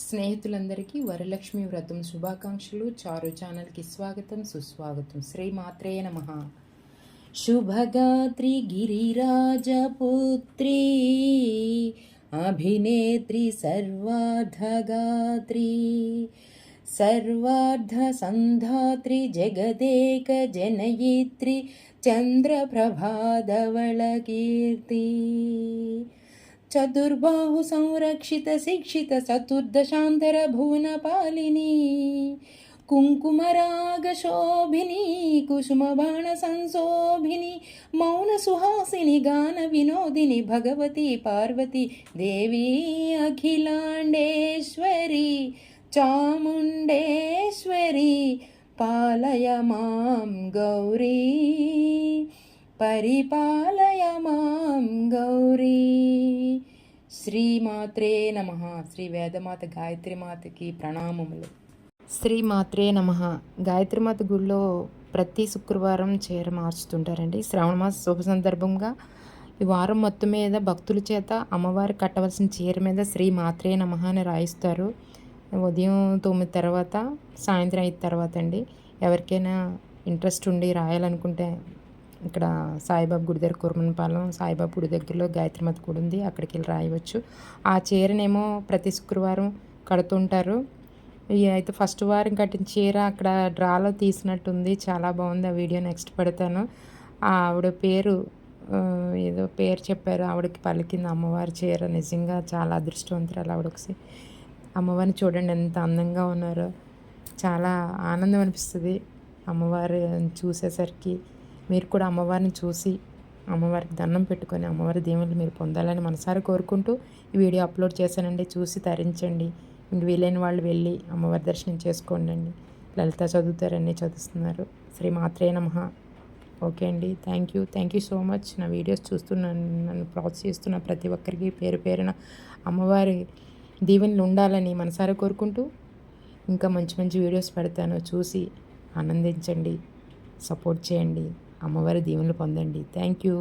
స్నేహితులందరికీ వరలక్ష్మి వ్రతం శుభాకాంక్షలు చారు ఛానల్కి స్వాగతం సుస్వాగతం శ్రీ మాత్రే నమ శుభగాత్రి గిరిరాజపుత్రి అభినేత్రి సర్వార్ధగాత్రి సర్వార్ధసంధాత్రి జగదేక జనయిత్రి చంద్రప్రభాధవళ కీర్తి చతుర్బాహు సంరక్షిత శిక్షిత చతుర్దశాంతర భువన పాలిని. కుంకుమరాగ శోభిని కుసుమబాణ సంశోభిని మౌన సుహాసిని గాన వినోదిని భగవతి పార్వతి దేవి అఖిలాండేశ్వరి చాముండేశ్వరి పాలయ మాం గౌరీ. పరిపాలయ మాం గౌరీ. శ్రీమాత్రే నమ. శ్రీ వేదమాత గాయత్రి మాతకి ప్రణామములు. శ్రీమాత్రే నమ. గాయత్రిమాత గుడిలో ప్రతి శుక్రవారం చీర మార్చుతుంటారండి. శ్రావణ మాస శుభ సందర్భంగా ఈ వారం మొత్తం మీద భక్తుల చేత అమ్మవారి కట్టవలసిన చీర మీద శ్రీ మాత్రే నమ అని రాయిస్తారు. ఉదయం తొమ్మిది తర్వాత సాయంత్రం ఐదు తర్వాత అండి. ఎవరికైనా ఇంట్రెస్ట్ ఉండి రాయాలనుకుంటే ఇక్కడ సాయిబాబు గుడి దగ్గర కురమనపాలెం సాయిబాబు గుడి దగ్గరలో గాయత్రిమతి గుడి ఉంది. అక్కడికి వెళ్ళి రాయవచ్చు. ఆ చీరనేమో ప్రతి శుక్రవారం కడుతుంటారు. అయితే ఫస్ట్ వారం కట్టిన చీర అక్కడ డ్రాలో తీసినట్టుంది. చాలా బాగుంది. ఆ వీడియో నెక్స్ట్ పెడతాను. ఆ ఆవిడ పేరు ఏదో పేరు చెప్పారు. ఆవిడకి పలికింది అమ్మవారి చీర. నిజంగా చాలా అదృష్టవంతురాలు ఆవిడ ఒకసారి అమ్మవారిని చూడండి ఎంత అందంగా ఉన్నారో. చాలా ఆనందం అనిపిస్తుంది అమ్మవారిని చూసేసరికి. మీరు కూడా అమ్మవారిని చూసి అమ్మవారికి దండం పెట్టుకొని అమ్మవారి దేవుళ్ళు మీరు పొందాలని మనసారి కోరుకుంటూ ఈ వీడియో అప్లోడ్ చేశానండి. చూసి తరించండి. ఇంక వీలైన వాళ్ళు వెళ్ళి అమ్మవారి దర్శనం చేసుకోండి అండి లలిత చదువుతారని చదువుతున్నారు. శ్రీ మాత్రే నమ. ఓకే అండి. Thank you. Thank you so much. నా వీడియోస్ చూస్తున్నాను నన్ను ప్రోత్సహిస్తున్న ప్రతి ఒక్కరికి పేరు పేరున అమ్మవారి దీవెనలు ఉండాలని మనసారా కోరుకుంటూ ఇంకా మంచి మంచి వీడియోస్ పెడతాను. చూసి ఆనందించండి. సపోర్ట్ చేయండి. అమ్మవారి దీవెనలు పొందండి. Thank you.